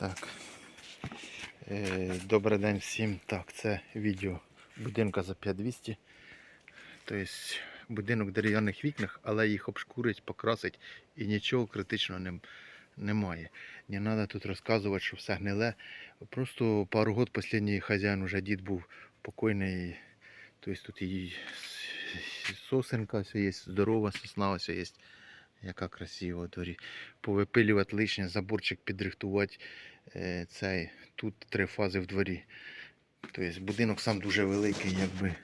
Так. Е, Добрий день всім. Так, це відео будинка за 5200. Тобто будинок в дерев'яних вікнах, але їх обшкурить, покрасить і нічого критичного не, немає. Не треба тут розказувати, що все гниле. Просто пару років останній хазяїн вже дід був покойний. Тобто тут і сосенка є, здорова сосна все є. Яка красива в дворі. Повипилювати лишнє, заборчик підрихтувати. Е, Цей, тут три фази в дворі. Тобто будинок сам дуже великий, якби.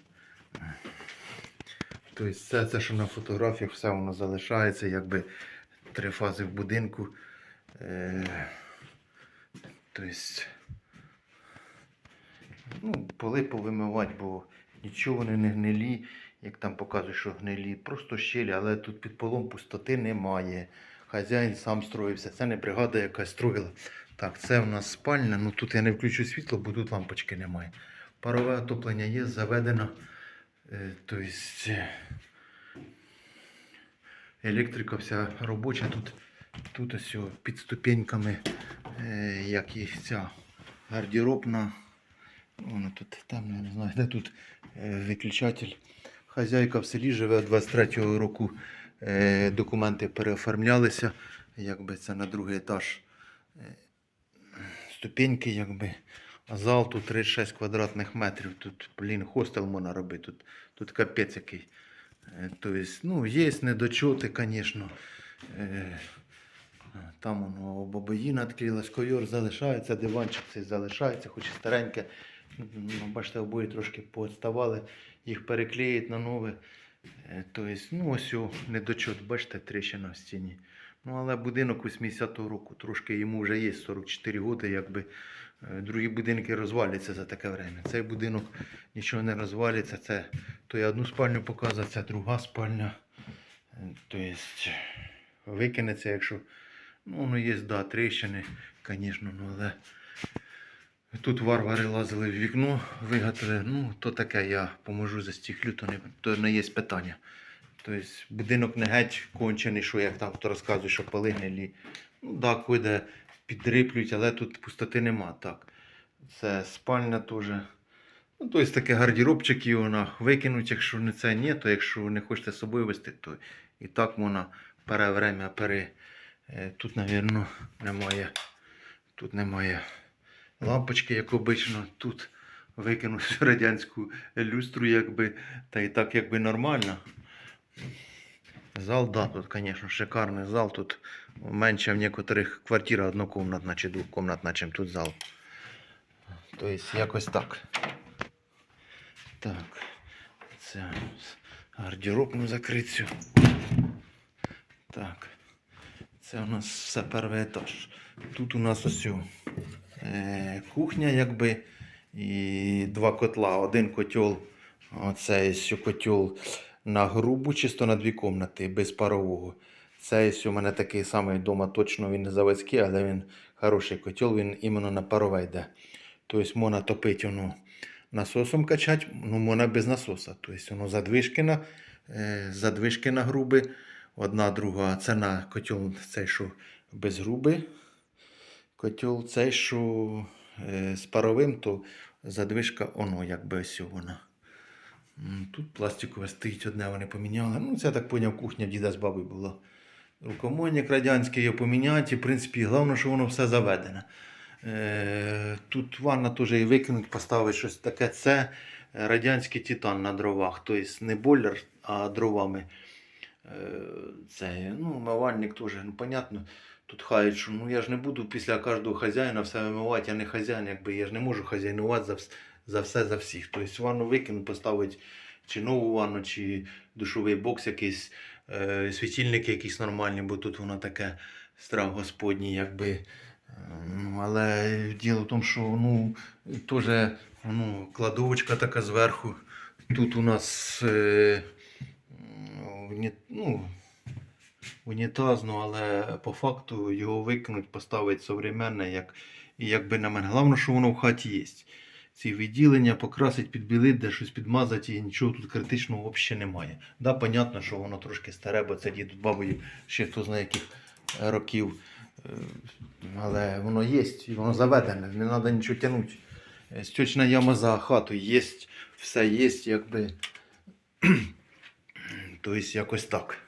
Тобто все це, що на фотографіях, все воно залишається, якби три фази в будинку. Е, Тобто, ну, поли повимивати, бо нічого вони не гнилі, як там показують, що гнилі. Просто щелі, але тут під полом пустоти немає. Хазяїн сам строївся. Це не бригада, яка строїла. Так, це в нас спальня. Ну тут я не включу світло, бо тут лампочки немає. Парове отоплення є, заведено. Е, Тобто е, електрика вся робоча. Тут, тут ось під ступеньками, е, як і ця гардеробна. Воно тут там, я не знаю, де тут виключатель. Хазяйка в селі живе 23-го року. Е, документи переоформлялися. Якби це на другий етаж е, ступеньки, якби. А зал тут 36 квадратних метрів. Тут, блін, хостел можна робити. Тут, тут капець який. Тобто, ну, є недочоти, звісно. Там воно бабаїна відкрилась, ковер залишається, диванчик цей залишається, хоч і стареньке. Ну, Бачите, обоє трошки поотставали, їх переклеїть на нове. Тобто, ну ось недочот, бачите, тріщина в стіні. Ну, але будинок 80-го року, трошки йому вже є 44 роки, якби е, другі будинки розваляться за таке время. Цей будинок нічого не розвалиться. Це то я одну спальню показую, це друга спальня. Тобто викинеться, якщо ну, воно є, да, тріщини, звісно, ну, але тут варвари лазили в вікно, вигадали, ну, то таке, я поможу застіхлю, то не, то не є питання. Тобто будинок не геть кончений, що як там хто розказує, що поли. Ну так, койде підриплюють, але тут пустоти нема. Так. Це спальня теж. Ну, тобто таке гардеробчик його викинуть, якщо не це ні, то якщо не хочете з собою вести, то і так можна пере время пере. Е, Тут, мабуть, немає. Тут немає лампочки, як обично. Тут викинуть всю радянську люстру, якби, та і так якби нормально. Зал, да, тут, звісно, шикарний зал. Тут менше в некоторих квартирах однокомнатна чи двокомнатна, чим тут зал. Тобто якось так. Так. Це гардеробну закрицю. Так. Це у нас все перший етаж. Тут у нас ось кухня, якби, і два котла. Один котел, оцей котел на грубу, чисто на дві кімнати, без парового. Це у мене такий самий вдома, точно він не заводський, але він хороший котел, він іменно на парове йде. Тобто можна топити воно насосом качати, ну можна без насоса. Тобто воно задвижки на, е, груби, одна друга. Це на котел цей, що без груби. Котел цей, що е, з паровим, то задвижка воно, якби ось вона. Тут пластикове стоїть одне, вони поміняли. Ну, це я так поняв, кухня діда з баби була. Рукомойник радянський його поміняти. В принципі, головне, що воно все заведене. Е, Тут ванна теж і викинуть, поставити щось таке. Це радянський титан на дровах. Тобто не бойлер, а дровами. Е, Це, ну, умивальник теж, ну, понятно. Тут хають, що ну я ж не буду після кожного хазяїна все вимивати, я не хазяїн, якби я ж не можу хазяйнувати за, за все за всіх. Тобто ванну викинуть, поставити чи нову ванну, чи душовий бокс якийсь, е, світильники якісь нормальні, бо тут воно таке страх господній, якби. Е, Ну, але діло в тому, що ну, теж ну, кладовочка така зверху. Тут у нас е, ну, унітазну, але по факту його викинуть, поставити современне, як, якби на мене. Головне, що воно в хаті є. Ці відділення покрасить, підбілити, де щось підмазати, і нічого тут критичного взагалі немає. Да, понятно, що воно трошки старе, бо це дід бабою ще хто знає яких років. Але воно є, і воно заведене, не треба нічого тягнути. Е, Стючна яма за хатою є, все є, якби. Тобто якось так.